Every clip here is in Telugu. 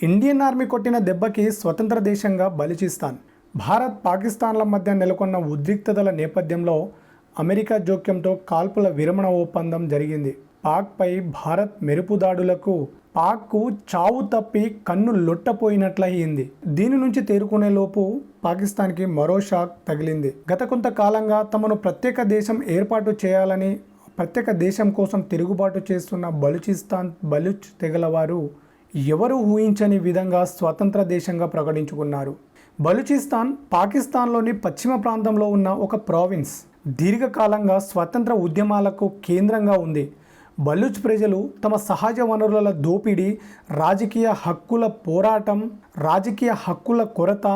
ఇండియన్ ఆర్మీ కొట్టిన దెబ్బకి స్వతంత్ర దేశంగా బలిచిస్తాన్ భారత్ పాకిస్తాన్ల మధ్య నెలకొన్న ఉద్రిక్తతల నేపథ్యంలో అమెరికా జోక్యంతో కాల్పుల విరమణ ఒప్పందం జరిగింది. పాక్పై భారత్ మెరుపు దాడులకు పాక్కు చావు తప్పి కన్ను లొట్టపోయినట్లయింది. దీని నుంచి తేరుకునే లోపు పాకిస్తాన్కి మరో షాక్ తగిలింది. గత కొంతకాలంగా తమను ప్రత్యేక దేశం ఏర్పాటు చేయాలని ప్రత్యేక దేశం కోసం తిరుగుబాటు చేస్తున్న బలూచిస్తాన్ బలూచ్ తెగలవారు ఎవరు ఊహించని విధంగా స్వతంత్ర దేశంగా ప్రకటించుకున్నారు. బలూచిస్తాన్ పాకిస్తాన్లోని పశ్చిమ ప్రాంతంలో ఉన్న ఒక ప్రావిన్స్ దీర్ఘకాలంగా స్వతంత్ర ఉద్యమాలకు కేంద్రంగా ఉంది. బలూచ్ ప్రజలు తమ సహజ వనరుల దోపిడీ రాజకీయ హక్కుల పోరాటం రాజకీయ హక్కుల కొరత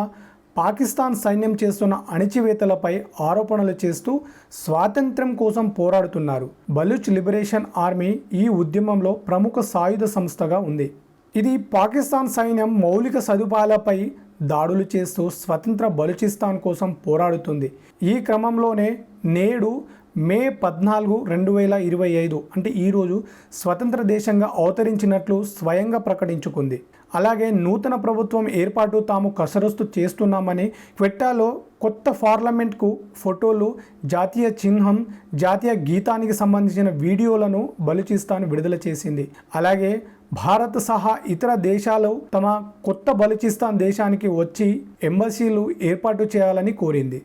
పాకిస్తాన్ సైన్యం చేస్తున్న అణిచివేతలపై ఆరోపణలు చేస్తూ స్వాతంత్ర్యం కోసం పోరాడుతున్నారు. బలూచ్ లిబరేషన్ ఆర్మీ ఈ ఉద్యమంలో ప్రముఖ సాయుధ సంస్థగా ఉంది. ఇది పాకిస్తాన్ సైన్యం మౌలిక సదుపాయాలపై దాడులు చేస్తూ స్వతంత్ర బలూచిస్తాన్ కోసం పోరాడుతుంది. ఈ క్రమంలోనే నేడు మే పద్నాలుగు రెండు వేల ఇరవై ఐదు అంటే ఈరోజు స్వతంత్ర దేశంగా అవతరించినట్లు స్వయంగా ప్రకటించుకుంది. అలాగే నూతన ప్రభుత్వం ఏర్పాటు తాము కసరత్తు చేస్తున్నామని క్వెట్టాలో కొత్త పార్లమెంట్కు ఫోటోలు జాతీయ చిహ్నం జాతీయ గీతానికి సంబంధించిన వీడియోలను బలూచిస్తాన్ విడుదల చేసింది. అలాగే భారత్ సహా ఇతర దేశాలు తమ కొత్త బలూచిస్తాన్ దేశానికి వచ్చి ఎంబసీలు ఏర్పాటు చేయాలని కోరింది.